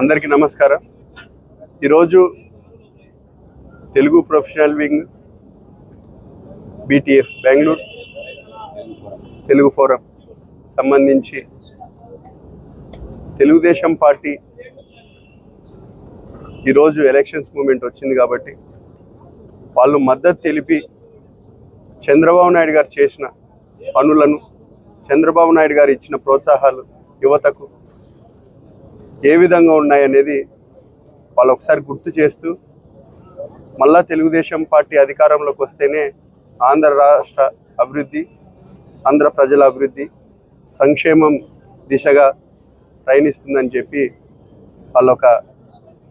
అందరికీ నమస్కారం. ఈరోజు Telugu professional wing BTF Bengaluru Telugu forum సంబంధించి తెలుగుదేశం పార్టీ ఈరోజు ఎలక్షన్స్ మూమెంట్ వచ్చింది కాబట్టి వాళ్ళు మద్దతు తెలిపి చంద్రబాబు నాయుడు గారు చేసిన పనులను చంద్రబాబు నాయుడు గారు ఇచ్చిన ప్రోత్సాహాలు యువతకు ఏ విధంగా ఉన్నాయనేది వాళ్ళు ఒకసారి గుర్తు చేస్తూ మళ్ళా తెలుగుదేశం పార్టీ అధికారంలోకి వస్తేనే ఆంధ్ర రాష్ట్ర అభివృద్ధి ఆంధ్ర ప్రజల అభివృద్ధి సంక్షేమం దిశగా ప్రయాణిస్తుందని చెప్పి వాళ్ళొక ఒక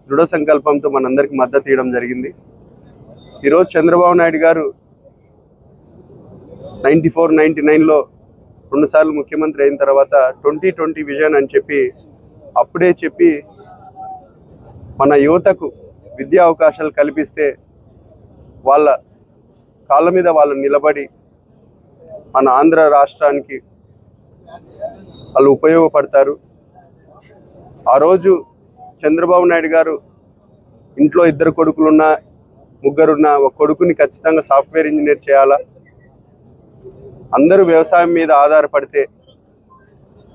దృఢ సంకల్పంతో మనందరికీ మద్దతు ఇవ్వడం జరిగింది. ఈరోజు చంద్రబాబు నాయుడు గారు నైంటీ ఫోర్ నైంటీ నైన్లో రెండుసార్లు ముఖ్యమంత్రి అయిన తర్వాత ట్వంటీ ట్వంటీ విజన్ అని చెప్పి అప్పుడే చెప్పి మన యువతకు విద్యా అవకాశాలు కల్పిస్తే వాళ్ళ కాళ్ళ మీద వాళ్ళు నిలబడి మన ఆంధ్ర రాష్ట్రానికి వాళ్ళు ఉపయోగపడతారు. ఆ రోజు చంద్రబాబు నాయుడు గారు ఇంట్లో ఇద్దరు కొడుకులున్నా ముగ్గురున్న ఒక కొడుకుని ఖచ్చితంగా సాఫ్ట్వేర్ ఇంజనీర్ చేయాలా? అందరూ వ్యవసాయం మీద ఆధారపడితే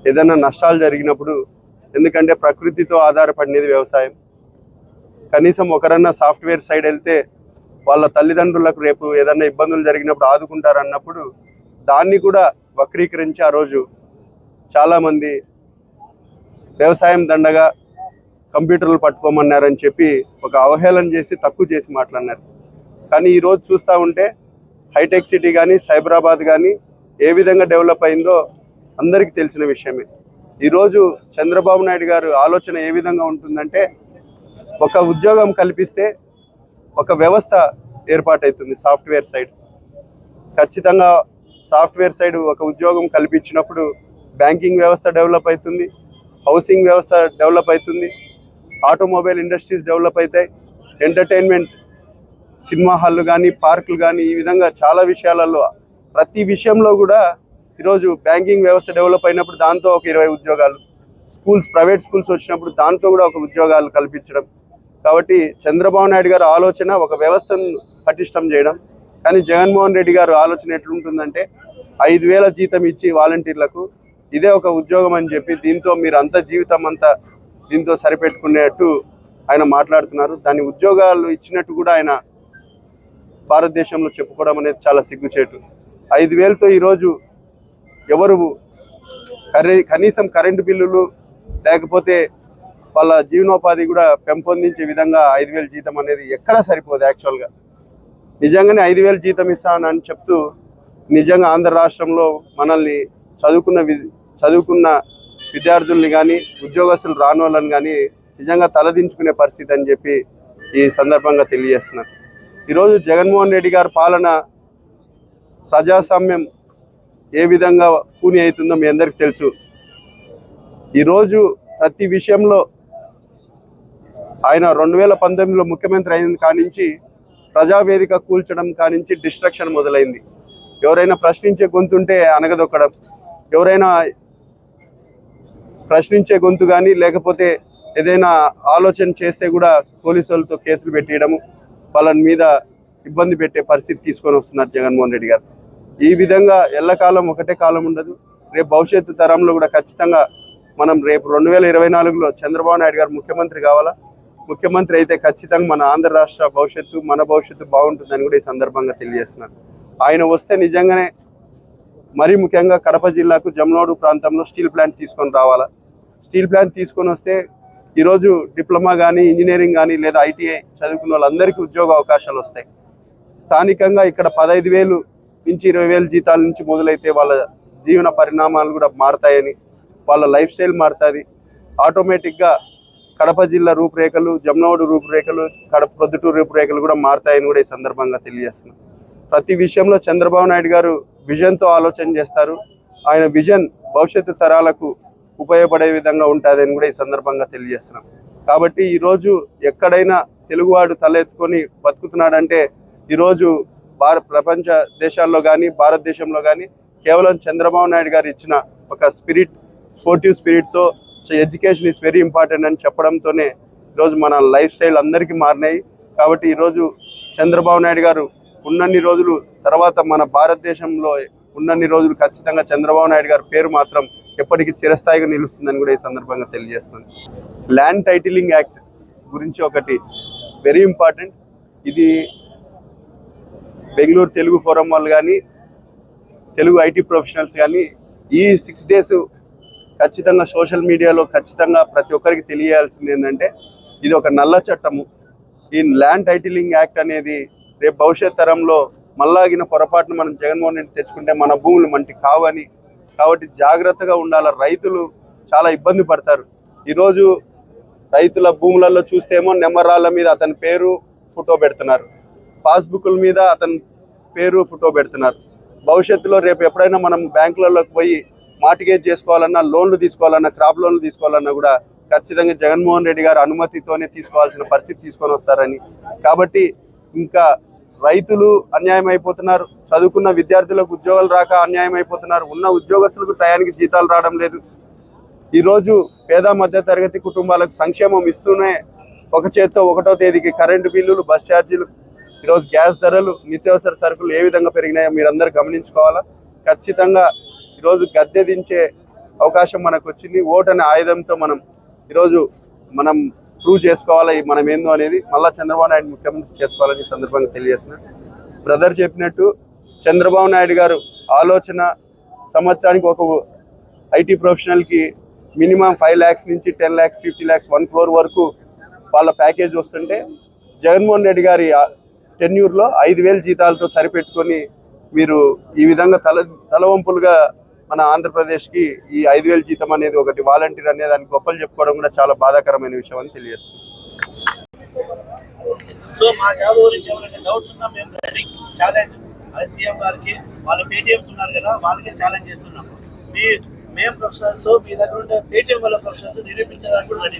ఏదైనా నష్టాలు జరిగినప్పుడు ఎందుకంటే ప్రకృతితో ఆధారపడినది వ్యవసాయం. కనీసం ఒకరన్నా సాఫ్ట్వేర్ సైడ్ వెళ్తే వాళ్ళ తల్లిదండ్రులకు రేపు ఏదన్నా ఇబ్బందులు జరిగినప్పుడు ఆదుకుంటారన్నప్పుడు దాన్ని కూడా వక్రీకరించి ఆ రోజు చాలామంది వ్యవసాయం దండగా కంప్యూటర్లు పట్టుకోమన్నారని చెప్పి ఒక అవహేళన చేసి తక్కువ చేసి మాట్లాడినారు. కానీ ఈరోజు చూస్తూ ఉంటే హైటెక్ సిటీ కానీ సైబరాబాద్ కానీ ఏ విధంగా డెవలప్ అయిందో అందరికీ తెలిసిన విషయమే. ఈరోజు చంద్రబాబు నాయుడు గారు ఆలోచన ఏ విధంగా ఉంటుందంటే ఒక ఉద్యోగం కల్పిస్తే ఒక వ్యవస్థ ఏర్పాటవుతుంది సాఫ్ట్వేర్ సైడ్. ఖచ్చితంగా సాఫ్ట్వేర్ సైడ్ ఒక ఉద్యోగం కల్పించినప్పుడు బ్యాంకింగ్ వ్యవస్థ డెవలప్ అవుతుంది హౌసింగ్ వ్యవస్థ డెవలప్ అవుతుంది ఆటోమొబైల్ ఇండస్ట్రీస్ డెవలప్ అవుతాయి ఎంటర్టైన్మెంట్ సినిమా హాళ్ళు కానీ పార్కులు కానీ ఈ విధంగా చాలా విషయాలలో ప్రతి విషయంలో కూడా ఈరోజు బ్యాంకింగ్ వ్యవస్థ డెవలప్ అయినప్పుడు దాంతో ఒక ఇరవై ఉద్యోగాలు స్కూల్స్ ప్రైవేట్ స్కూల్స్ వచ్చినప్పుడు దాంతో కూడా ఒక ఉద్యోగాలు కల్పించడం. కాబట్టి చంద్రబాబు నాయుడు గారు ఆలోచన ఒక వ్యవస్థను పటిష్టం చేయడం. కానీ జగన్మోహన్ రెడ్డి గారు ఆలోచన ఎట్లుంటుందంటే ఐదు వేల జీతం ఇచ్చి వాలంటీర్లకు ఇదే ఒక ఉద్యోగం అని చెప్పి దీంతో మీరు అంత జీవితం అంతా దీంతో సరిపెట్టుకునేట్టు ఆయన మాట్లాడుతున్నారు. దాని ఉద్యోగాలు ఇచ్చినట్టు కూడా ఆయన భారతదేశంలో చెప్పుకోవడం అనేది చాలా సిగ్గుచేటు. ఐదు వేలతో ఈరోజు ఎవరు కనీసం కరెంటు బిల్లులు లేకపోతే వాళ్ళ జీవనోపాధి కూడా పెంపొందించే విధంగా ఐదు వేల జీతం అనేది ఎక్కడా సరిపోదు యాక్చువల్గా. నిజంగానే ఐదు వేలు జీతం ఇస్తానని చెప్తూ నిజంగా ఆంధ్ర రాష్ట్రంలో మనల్ని చదువుకున్న వి చదువుకున్న విద్యార్థుల్ని కానీ ఉద్యోగస్తులు రాని వాళ్ళని కానీ నిజంగా తలదించుకునే పరిస్థితి అని చెప్పి ఈ సందర్భంగా తెలియజేస్తున్నాను. ఈరోజు జగన్మోహన్ రెడ్డి గారి పాలన ప్రజాస్వామ్యం ఏ విధంగా కూని అవుతుందో మీ అందరికీ తెలుసు. ఈరోజు ప్రతి విషయంలో ఆయన రెండు వేల పంతొమ్మిదిలో ముఖ్యమంత్రి అయిన కానించి ప్రజావేదిక కూల్చడం కానించి డిస్ట్రక్షన్ మొదలైంది. ఎవరైనా ప్రశ్నించే గొంతుంటే అనగదొక్కడం. ఎవరైనా ప్రశ్నించే గొంతు కానీ లేకపోతే ఏదైనా ఆలోచన చేస్తే కూడా పోలీసు వాళ్ళతో కేసులు పెట్టేయడము వాళ్ళని మీద ఇబ్బంది పెట్టే పరిస్థితి తీసుకొని వస్తున్నారు జగన్మోహన్ రెడ్డి గారు. ఈ విధంగా ఎల్లకాలం ఒకటే కాలం ఉండదు. రేపు భవిష్యత్తు తరంలో కూడా ఖచ్చితంగా మనం రేపు రెండు వేల ఇరవై నాలుగులో చంద్రబాబు నాయుడు గారు ముఖ్యమంత్రి కావాలా? ముఖ్యమంత్రి అయితే ఖచ్చితంగా మన ఆంధ్ర రాష్ట్ర భవిష్యత్తు మన భవిష్యత్తు బాగుంటుందని కూడా ఈ సందర్భంగా తెలియజేస్తున్నాను. ఆయన వస్తే నిజంగానే మరీ ముఖ్యంగా కడప జిల్లాకు జమ్నోడు ప్రాంతంలో స్టీల్ ప్లాంట్ తీసుకొని రావాలా? స్టీల్ ప్లాంట్ తీసుకొని వస్తే ఈరోజు డిప్లొమా కానీ ఇంజనీరింగ్ కానీ లేదా ఐటీఐ చదువుకున్న వాళ్ళందరికీ ఉద్యోగ అవకాశాలు వస్తాయి. స్థానికంగా ఇక్కడ పదహైదు వేలు నుంచి ఇరవై వేల జీతాల నుంచి మొదలైతే వాళ్ళ జీవన పరిణామాలు కూడా మారుతాయని వాళ్ళ లైఫ్ స్టైల్ మారుతుంది. ఆటోమేటిక్గా కడప జిల్లా రూపురేఖలు జమ్నోడు రూపురేఖలు కడప ప్రొద్దుటూరు రూపురేఖలు కూడా మారుతాయని కూడా ఈ సందర్భంగా తెలియజేస్తున్నాను ప్రతి విషయంలో చంద్రబాబు నాయుడు గారు విజన్తో ఆలోచన చేస్తారు. ఆయన విజన్ భవిష్యత్తు తరాలకు ఉపయోగపడే విధంగా ఉంటుందని కూడా ఈ సందర్భంగా తెలియజేస్తున్నాం. కాబట్టి ఈరోజు ఎక్కడైనా తెలుగువాడు తలెత్తుకొని బతుకుతున్నాడంటే ఈరోజు భారత ప్రపంచ దేశాల్లో కానీ భారతదేశంలో కానీ కేవలం చంద్రబాబు నాయుడు గారు ఇచ్చిన ఒక స్పిరిట్ స్పోర్టివ్ స్పిరిట్తో ఎడ్యుకేషన్ ఈజ్ వెరీ ఇంపార్టెంట్ అని చెప్పడంతోనే ఈరోజు మన లైఫ్ స్టైల్ అందరికీ మారినాయి. కాబట్టి ఈరోజు చంద్రబాబు నాయుడు గారు ఉన్నన్ని రోజులు తర్వాత మన భారతదేశంలో ఉన్నన్ని రోజులు ఖచ్చితంగా చంద్రబాబు నాయుడు గారి పేరు మాత్రం ఎప్పటికీ చిరస్థాయిగా నిలుస్తుందని కూడా ఈ సందర్భంగా తెలియజేస్తుంది ల్యాండ్ టైటిలింగ్ యాక్ట్ గురించి ఒకటి వెరీ ఇంపార్టెంట్ ఇది బెంగళూరు తెలుగు ఫోరం వాళ్ళు కానీ తెలుగు ఐటీ ప్రొఫెషనల్స్ కానీ ఈ సిక్స్ డేస్ ఖచ్చితంగా సోషల్ మీడియాలో ఖచ్చితంగా ప్రతి ఒక్కరికి తెలియాల్సింది ఏంటంటే ఇది ఒక నల్ల చట్టము. ఈ ల్యాండ్ టైటిలింగ్ యాక్ట్ అనేది రేపు భవిష్యత్ తరంలో మళ్ళాగిన పొరపాటును మనం జగన్మోహన్ రెడ్డి తెచ్చుకుంటే మన భూములు మనకి కావని కాబట్టి జాగ్రత్తగా ఉండాలి. రైతులు చాలా ఇబ్బంది పడతారు. ఈరోజు రైతుల భూములలో చూస్తేమో నెమ్మరాళ్ళ మీద అతని పేరు ఫోటో పెడుతున్నారు. పాస్బుక్ల మీద అతని పేరు ఫోటో పెడుతున్నారు. భవిష్యత్తులో రేపు ఎప్పుడైనా మనం బ్యాంకులలోకి పోయి మార్టిగేజ్ చేసుకోవాలన్నా లోన్లు తీసుకోవాలన్నా క్రాప్ లోన్లు తీసుకోవాలన్నా కూడా ఖచ్చితంగా జగన్మోహన్ రెడ్డి గారు అనుమతితోనే తీసుకోవాల్సిన పరిస్థితి తీసుకొని వస్తారని. కాబట్టి ఇంకా రైతులు అన్యాయం అయిపోతున్నారు చదువుకున్న విద్యార్థులకు ఉద్యోగాలు రాక అన్యాయం అయిపోతున్నారు ఉన్న ఉద్యోగస్తులకు టయానికి జీతాలు రావడం లేదు. ఈరోజు పేద మధ్య తరగతి కుటుంబాలకు సంక్షేమం ఇస్తూనే ఒక చేత్తో ఒకటో తేదీకి కరెంటు బిల్లులు బస్ ఛార్జీలు ఈరోజు గ్యాస్ ధరలు నిత్యావసర సరుకులు ఏ విధంగా పెరిగినాయో మీరందరూ గమనించుకోవాలా? ఖచ్చితంగా ఈరోజు గద్దె దించే అవకాశం మనకు వచ్చింది ఓటు అనే ఆయుధంతో మనం ఈరోజు మనం ప్రూవ్ చేసుకోవాలి? మనం ఏందో అనేది మళ్ళీ చంద్రబాబు నాయుడు ముఖ్యమంత్రి చేసుకోవాలని సందర్భంగా తెలియజేసిన బ్రదర్ చెప్పినట్టు చంద్రబాబు నాయుడు గారు ఆలోచన సంవత్సరానికి ఒక ఐటీ ప్రొఫెషనల్కి మినిమం ఫైవ్ ల్యాక్స్ నుంచి ten lakhs fifty lakhs one crore వరకు వాళ్ళ ప్యాకేజ్ వస్తుంటే జగన్మోహన్ రెడ్డి గారి టెన్యూర్లో ఐదు వేల జీతాలతో సరిపెట్టుకొని మీరు ఈ విధంగా తల తలవంపులుగా మన ఆంధ్రప్రదేశ్కి ఈ ఐదు వేల జీతం అనేది ఒకటి వాలంటీర్ అనే దానికి గొప్పలు చెప్పుకోవడం కూడా చాలా బాధాకరమైన విషయం అని తెలియజేస్తుంది. సో మా జాబ్ గురించి ఎవరైనా డౌట్స్ ఉన్నా మేము ఛాలెంజ్ సీఎం గారికి వాళ్ళ పేటిఎంస్ ఉన్నారు కదా వాళ్ళకే ఛాలెంజ్ చేస్తున్నాం మీ మేము ప్రొఫెసర్స్ మీ దగ్గర ఉండే పేటిఎం వల్ల ప్రొఫెసర్స్ నిరూపించడానికి కూడా రెడీ